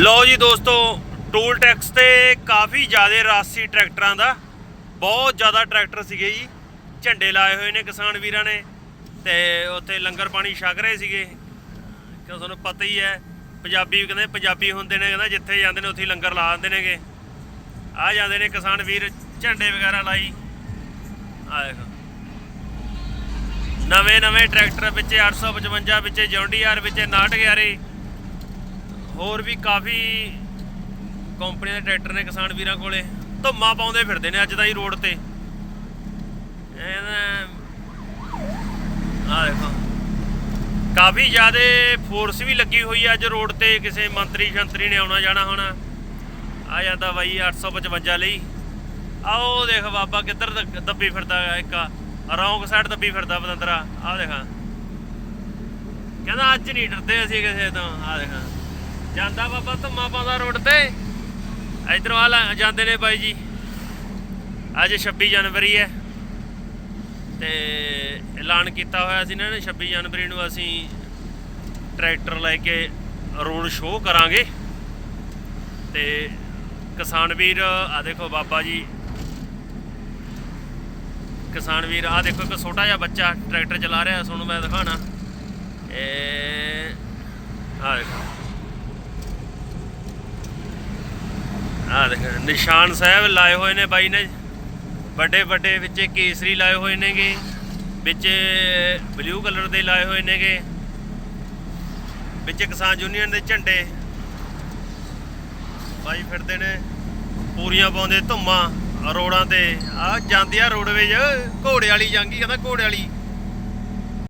ਲਓ ਜੀ ਦੋਸਤੋ ਟੂਲ ਟੈਕਸ ਤੇ ਕਾਫੀ ਜ਼ਿਆਦਾ ਰਸ ਸੀ ਟਰੈਕਟਰਾਂ ਦਾ, ਬਹੁਤ ਜ਼ਿਆਦਾ ਟਰੈਕਟਰ ਸੀਗੇ ਜੀ। ਝੰਡੇ ਲਾਏ ਹੋਏ ਨੇ ਕਿਸਾਨ ਵੀਰਾਂ ਨੇ ਤੇ ਉੱਥੇ ਲੰਗਰ ਪਾਣੀ ਛਕ ਰਹੇ ਸੀਗੇ। ਕਿਉਂ ਤੁਹਾਨੂੰ ਪਤਾ ਹੀ ਹੈ, ਪੰਜਾਬੀ ਕਹਿੰਦੇ ਪੰਜਾਬੀ ਹੁੰਦੇ ਨੇ, ਕਹਿੰਦਾ ਜਿੱਥੇ ਜਾਂਦੇ ਨੇ ਉੱਥੇ ਲੰਗਰ ਲਾ ਦਿੰਦੇ ਨੇਗੇ। ਆ ਜਾਂਦੇ ਨੇ ਕਿਸਾਨ ਵੀਰ, ਝੰਡੇ ਵਗੈਰਾ ਲਾਈ। ਆ ਦੇਖੋ। ਨਵੇਂ ਨਵੇਂ ਟਰੈਕਟਰ ਵਿੱਚ 855 ਵਿੱਚ ਜੌਂਡੀਆਰ, ਵਿੱਚ 911 ਹੋਰ ਵੀ ਕਾਫੀ ਕੰਪਨੀਆਂ ਦੇ ਟਰੈਕਟਰ ਨੇ ਕਿਸਾਨ ਵੀਰਾਂ ਕੋਲੇ। ਧੁੰਮਾ ਪਾਉਂਦੇ ਫਿਰਦੇ ਨੇ ਅੱਜ ਤਾਂ ਹੀ ਰੋਡ ਤੇ। ਆ ਦੇਖੋ। ਕਾਫੀ ਜ਼ਿਆਦਾ ਫੋਰਸ ਵੀ ਲੱਗੀ ਹੋਈ ਹੈ ਅੱਜ ਰੋਡ ਤੇ। ਕਿਸੇ ਮੰਤਰੀ ਸ਼ੰਤਰੀ ਨੇ ਆਉਣਾ ਜਾਣਾ ਹੋਣਾ। ਆ ਜਾਂਦਾ ਬਾਈ 855 ਲਈ। ਆਓ ਦੇਖ ਬਾਬਾ ਕਿੱਧਰ ਦੱਬੀ ਫਿਰਦਾ ਇੱਕ। ਰੌਂਗ ਸਾਈਡ ਦੱਬੀ ਫਿਰਦਾ ਬਦੰਦਰਾ। ਆਹ ਦੇਖਾਂ। ਕਹਿੰਦਾ ਅੱਜ ਨਹੀਂ ਡਰਦੇ ਅਸੀਂ ਕਿਸੇ ਤੋਂ। ਆਹ ਦੇਖਾਂ। ਜਾਂਦਾ ਬਾਬਾ ਧੁੰਮਾ ਪਾਉਂਦਾ ਰੋਡ ਤੇ। ਇਧਰੋਂ ਆ ਜਾਂਦੇ ਨੇ ਬਾਈ ਜੀ। ਅੱਜ 26 ਜਨਵਰੀ ਹੈ। ਤੇ ਐਲਾਨ ਕੀਤਾ ਹੋਇਆ ਸੀ ਇਹਨਾਂ ਨੇ 26 ਜਨਵਰੀ ਨੂੰ ਅਸੀਂ ਟਰੈਕਟਰ ਲੈ ਕੇ ਰੋਡ ਸ਼ੋਅ ਕਰਾਂਗੇ। ਤੇ ਕਿਸਾਨ ਵੀਰ, ਆ ਦੇਖੋ ਬਾਬਾ ਜੀ। ਕਿਸਾਨ ਵੀਰ, ਆ ਦੇਖੋ ਇੱਕ ਛੋਟਾ ਜਿਹਾ ਬੱਚਾ ਟਰੈਕਟਰ ਚਲਾ ਰਿਹਾ, ਤੁਹਾਨੂੰ ਮੈਂ ਦਿਖਾਣਾ ਇਹ ਆ ਦੇਖੋ ਆ ਦੇਖ ਨਿਸ਼ਾਨ ਸਾਹਿਬ ਲਾਏ ਹੋਏ ਨੇ ਬਾਈ ਨੇ। ਵੱਡੇ ਵੱਡੇ ਵਿੱਚ ਕੇਸਰੀ ਲਾਏ ਹੋਏ ਨੇਗੇ। ਵਿੱਚ ਬਲੂ ਕਲਰ ਦੇ ਲਾਏ ਹੋਏ ਨੇਗੇ। ਵਿੱਚ ਕਿਸਾਨ ਯੂਨੀਅਨ ਦੇ ਝੰਡੇ। ਬਾਈ ਫਿਰਦੇ ਨੇ ਪੂਰੀਆਂ ਪਾਉਂਦੇ ਧੁੰਮਾਂ ਰੋਡਾਂ ਤੇ। ਆ ਜਾਂਦੀ ਆ ਰੋਡਵੇਜ ਘੋੜੇ ਵਾਲੀ ਜਾਂਗੀ, ਕਹਿੰਦਾ ਘੋੜੇ ਵਾਲੀ।